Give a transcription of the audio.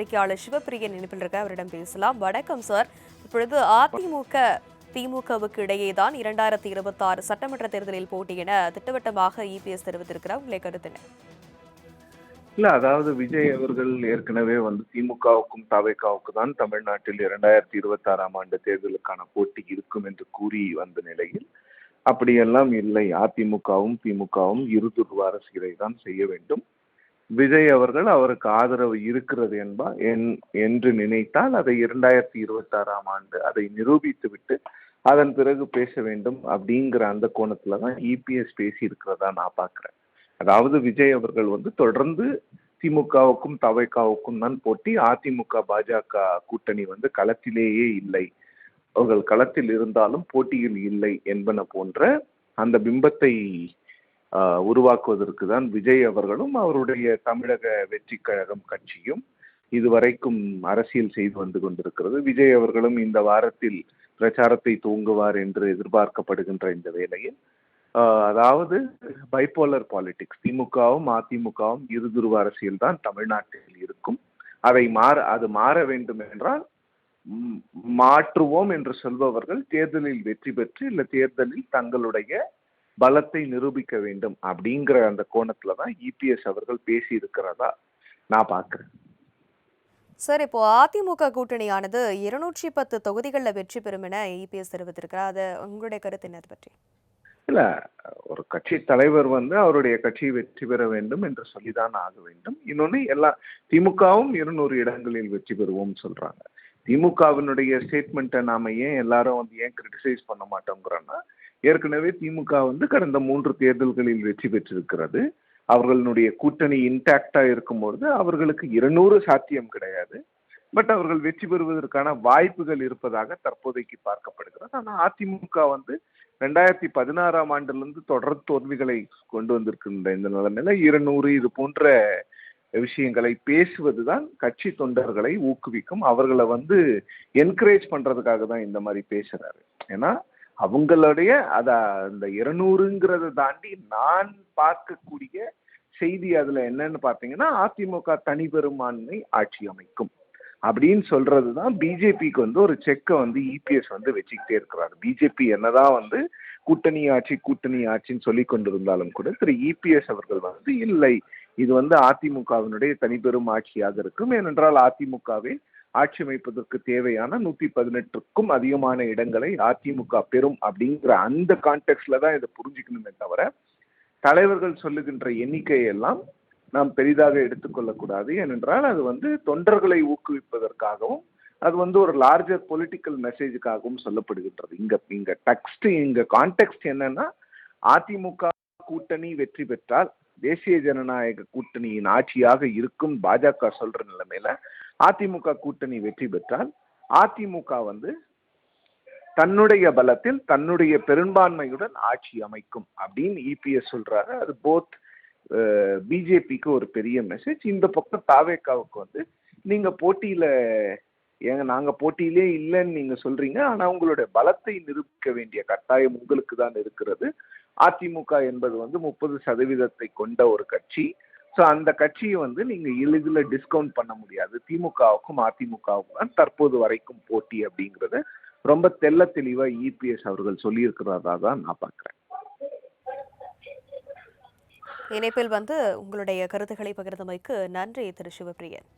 பத்திரிகையாளர் சிவபிரியன் இணைப்பில் இருக்க அவரிடம் பேசலாம். வணக்கம் சார் இப்பொழுது அதிமுக திமுகவுக்கு இடையே தான் இரண்டாயிரத்தி இருபத்தி ஆறு சட்டமன்ற தேர்தலில் போட்டி என திட்டவட்டமாக இபிஎஸ் தெரிவித்திருக்கிறார். உங்களை கருத்தினர் என்ன இல்ல அதாவது விஜய் அவர்கள் ஏற்கனவே வந்து திமுகவுக்கும் தவேக்காவுக்கு தான் தமிழ்நாட்டில் இரண்டாயிரத்தி இருபத்தி ஆறாம் ஆண்டு தேர்தலுக்கான போட்டி இருக்கும் என்று கூறி வந்த நிலையில் அப்படியெல்லாம் இல்லை. அதிமுகவும் திமுகவும் இருதுருவ அரசியலை தான் செய்ய வேண்டும். விஜய் அவர்கள் அவருக்கு ஆதரவு இருக்கிறது என்பா என்- என்று நினைத்தால் அதை இரண்டாயிரத்தி இருபத்தி ஆறாம் ஆண்டு அதை நிரூபித்து விட்டு அதன் பிறகு பேச வேண்டும் அப்படிங்கிற அந்த கோணத்துல தான் இபிஎஸ் பேசி இருக்கிறதா நான் பார்க்குறேன். அதாவது விஜய் அவர்கள் வந்து தொடர்ந்து திமுகவுக்கும் தவைக்காவுக்கும் தான் போட்டி. அதிமுக பாஜக கூட்டணி வந்து களத்திலேயே இல்லை. அவர்கள் களத்தில் இருந்தாலும் போட்டியில் இல்லை என்பன போன்ற அந்த பிம்பத்தை உருவாக்குவதற்கு தான் விஜய் அவர்களும் அவருடைய தமிழக வெற்றி கழகம் கட்சியும் இதுவரைக்கும் அரசியல் செய்து வந்து கொண்டிருக்கிறது. விஜய் அவர்களும் இந்த வாரத்தில் பிரச்சாரத்தை தூங்குவார் என்று எதிர்பார்க்கப்படுகின்ற இந்த வேளையில். அதாவது பைபோலர் பாலிடிக்ஸ் திமுகவும் அதிமுகவும் இருதுருவ அரசியல் தான் தமிழ்நாட்டில் இருக்கும். அதை மாற அது மாற வேண்டும் என்றால் மாற்றுவோம் என்று சொல்பவர்கள் தேர்தலில் வெற்றி பெற்று இல்லை தேர்தலில் தங்களுடைய பலத்தை நிரூபிக்க வேண்டும் அப்படிங்கிற அந்த கோணத்துல தான் இபிஎஸ் அவர்கள் பேசி இருக்கிறதா நான் பார்க்கிறேன். சார் இப்போ அதிமுக கூட்டணியானது இருநூற்றி பத்து தொகுதிகளில் வெற்றி பெறும் என இபிஎஸ் தெரிவித்திருக்கிறார். அது உங்களுடைய கருத்து என்ன? பற்றி. இல்ல ஒரு கட்சி தலைவர் வந்து அவருடைய கட்சி வெற்றி பெற வேண்டும் என்று சொல்லிதான் ஆக வேண்டும். இன்னொன்னு எல்லா திமுகவும் இருநூறு இடங்களில் வெற்றி பெறுவோம் சொல்றாங்க. திமுகவினுடைய ஸ்டேட்மெண்ட்டை நாம ஏன் எல்லாரும் வந்து ஏன் கிரிட்டிசைஸ் பண்ண மாட்டோங்கிறோன்னா ஏற்கனவே திமுக வந்து கடந்த மூன்று தேர்தல்களில் வெற்றி பெற்றிருக்கிறது. அவர்களுடைய கூட்டணி இன்டாக்டா இருக்கும்பொழுது அவர்களுக்கு இருநூறு சாத்தியம் கிடையாது. பட் அவர்கள் வெற்றி பெறுவதற்கான வாய்ப்புகள் இருப்பதாக தற்போதைக்கு பார்க்கப்படுகிறது. ஆனால் அதிமுக வந்து ரெண்டாயிரத்தி பதினாறாம் ஆண்டிலிருந்து தொடர் தோல்விகளை கொண்டு வந்திருக்கின்ற இந்த நிலைமையில இருநூறு இது போன்ற விஷயங்களை பேசுவதுதான் கட்சி தொண்டர்களை ஊக்குவிக்கும். அவர்களை வந்து என்கரேஜ் பண்றதுக்காக தான் இந்த மாதிரி பேசுறாரு. ஏன்னா அவங்களுடைய அத அந்த இருநூறுங்கிறத தாண்டி நான் பார்க்கக்கூடிய செய்தி அதுல என்னன்னு பார்த்தீங்கன்னா அதிமுக தனி பெரும்பான்மை ஆட்சி அமைக்கும். அப்படின்னு சொல்றது தான் பிஜேபிக்கு வந்து ஒரு செக்கை வந்து இபிஎஸ் வந்து வச்சுக்கிட்டே இருக்கிறாரு. பிஜேபி என்னதான் வந்து கூட்டணி ஆட்சி கூட்டணி ஆட்சின்னு சொல்லி கொண்டிருந்தாலும் கூட திரு இபிஎஸ் அவர்கள் வந்து இல்லை. இது வந்து அதிமுகவினுடைய தனிப்பெரும் ஆட்சியாக இருக்கும். ஏனென்றால் அதிமுகவே ஆட்சி அமைப்பதற்கு தேவையான நூத்தி பதினெட்டுக்கும் அதிகமான இடங்களை அதிமுக பெறும் அப்படிங்கிற அந்த கான்டெக்ட்ல தான் இதை புரிஞ்சுக்கணுமே தவிர தலைவர்கள் சொல்லுகின்ற எண்ணிக்கையெல்லாம் நாம் பெரிதாக எடுத்துக்கொள்ளக்கூடாது ஏனென்றால் அது வந்து தொண்டர்களை ஊக்குவிப்பதற்காகவும் அது வந்து ஒரு லார்ஜர் பொலிட்டிக்கல் மெசேஜுக்காகவும் சொல்லப்படுகின்றது. இங்க இங்க டெக்ஸ்ட் இங்க கான்டெக்ட் என்னன்னா அதிமுக கூட்டணி வெற்றி பெற்றால் தேசிய ஜனநாயக கூட்டணியின் ஆட்சியாக இருக்கும் பாஜக சொல்ற நிலைமையில அதிமுக கூட்டணி வெற்றி பெற்றால் அதிமுக வந்து தன்னுடைய பலத்தில் தன்னுடைய பெரும்பான்மையுடன் ஆட்சி அமைக்கும் அப்படின்னு இபிஎஸ் சொல்றாரு. அது போத் பிஜேபிக்கு ஒரு பெரிய மெசேஜ் இந்த பக்கம் தாவேக்காவுக்கு வந்து நீங்க போட்டியில ஏங்க நாங்க போட்டியிலே இல்லைன்னு நீங்க சொல்றீங்க. ஆனா உங்களுடைய பலத்தை நிரூபிக்க வேண்டிய கட்டாயம் உங்களுக்கு தான் இருக்கிறது. அதிமுக என்பது வந்து முப்பது சதவீதத்தை கொண்ட ஒரு கட்சி. ஸோ அந்த கட்சியை வந்து நீங்கள் எளிதில் டிஸ்கவுண்ட் பண்ண முடியாது. திமுகவுக்கும் அதிமுகவுக்கும் தான் தற்போது வரைக்கும் போட்டி அப்படிங்கிறத ரொம்ப தெள்ள தெளிவாக இபிஎஸ் அவர்கள் சொல்லியிருக்கிறதா தான் நான் பார்க்குறேன். இணைப்பில் வந்து உங்களுடைய கருத்துக்களை பகிர்ந்தமைக்கு நன்றி திரு சிவபிரியன்